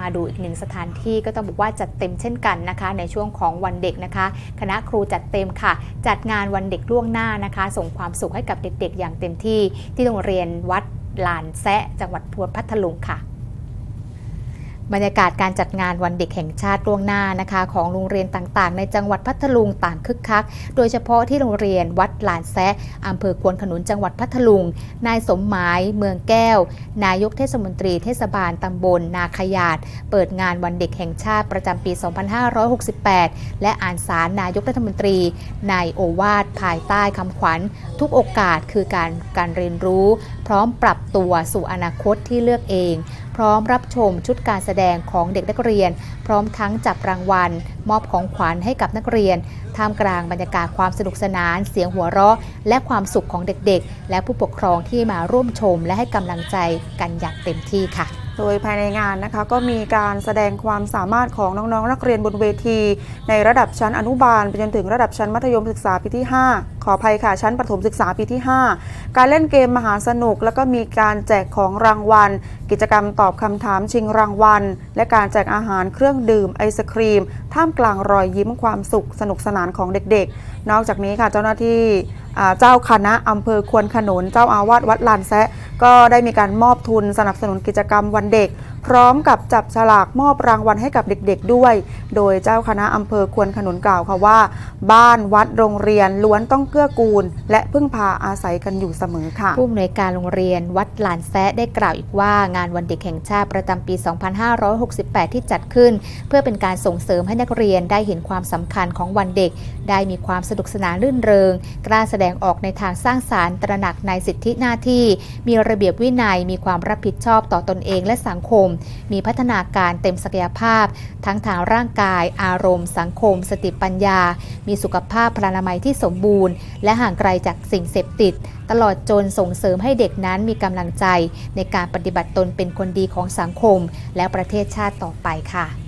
มาดูอีกหนึ่งสถานที่ก็ต้องบอกว่าจัดเต็มเช่นกันนะคะ ในช่วงของวันเด็กนะคะ คณะครูจัดเต็มค่ะ จัดงานวันเด็กล่วงหน้านะคะ ส่งความสุขให้กับเด็กๆ อย่างเต็มที่ที่โรงเรียนวัดลานแซะจังหวัดพัวพัทลุงค่ะ บรรยากาศการจัดงานวันเด็กแห่งชาติล่วงหน้านะคะของโรงเรียนต่างๆ ในจังหวัดพัทลุงต่างคึกคัก โดยเฉพาะที่โรงเรียนวัดหลานแซะอำเภอควนขนุนจังหวัดพัทลุง นายสมหมายเมืองแก้ว นายกเทศมนตรีเทศบาลตำบล นาขยาด เปิดงานวันเด็กแห่งชาติประจำปี 2568 และอ่านสารนายกรัฐมนตรีในโอวาทภายใต้คำขวัญ ทุกโอกาสคือการการเรียนรู้ พร้อมปรับตัวสู่อนาคตที่เลือกเอง พร้อมรับชมชุดการแสดงของเด็กนักเรียน พร้อมทั้งจับรางวัล มอบของขวัญให้กับนักเรียน ท่ามกลางบรรยากาศความสนุกสนาน เสียงหัวเราะ และความสุขของเด็กๆ และผู้ปกครองที่มาร่วมชมและให้กำลังใจกันอย่างเต็มที่ค่ะ โดยภายในงานนะคะก็มีการแสดงความสามารถของน้องๆ นักเรียนบนเวที ในระดับชั้นอนุบาลไปจนถึงระดับชั้นมัธยมศึกษาปีที่ 5 ขออภัยค่ะชั้นประถมศึกษาปีที่ 5 การเล่นเกมมหาสนุก แล้วก็มีการแจกของรางวัล กิจกรรมตอบคำถามชิงรางวัล และการแจกอาหารเครื่องดื่มไอศครีม ท่ามกลางรอยยิ้มความสุขสนุกสนานของเด็กๆ นอกจากนี้ค่ะเจ้าหน้าที่เจ้าคณะอำเภอควนขนุนเจ้าอาวาสวัดลานแซะ ก็ได้มีการมอบทุนสนับสนุนกิจกรรมวันเด็ก พร้อมกับจับฉลากมอบรางวัลให้กับเด็กๆด้วย โดยเจ้าคณะอำเภอควนขนุนกล่าวค่ะว่า บ้านวัดโรงเรียนล้วนต้องเกื้อกูล และพึ่งพาอาศัยกันอยู่เสมอค่ะ ผู้อำนวยการโรงเรียนวัดหลานแซะได้กล่าวอีกว่างานวันเด็กแห่งชาติประจำปี 2568 ที่จัดขึ้น เพื่อเป็นการส่งเสริมให้นักเรียนได้เห็นความสำคัญของวันเด็ก ได้มีความสนุกสนานรื่นเริง กล้าแสดงออกในทางสร้างสารรค์ตระหนักในสิทธิหน้าที่มีระเบียบวินัยมีความรับผิดชอบต่อตนเองและสังคม มีพัฒนาการเต็มศักยภาพ ทั้งทางร่างกาย อารมณ์ สังคม สติปัญญา มีสุขภาพพลานามัยที่สมบูรณ์ และห่างไกลจากสิ่งเสพติด ตลอดจนส่งเสริมให้เด็กนั้นมีกำลังใจ ในการปฏิบัติตนเป็นคนดีของสังคม และประเทศชาติต่อไปค่ะ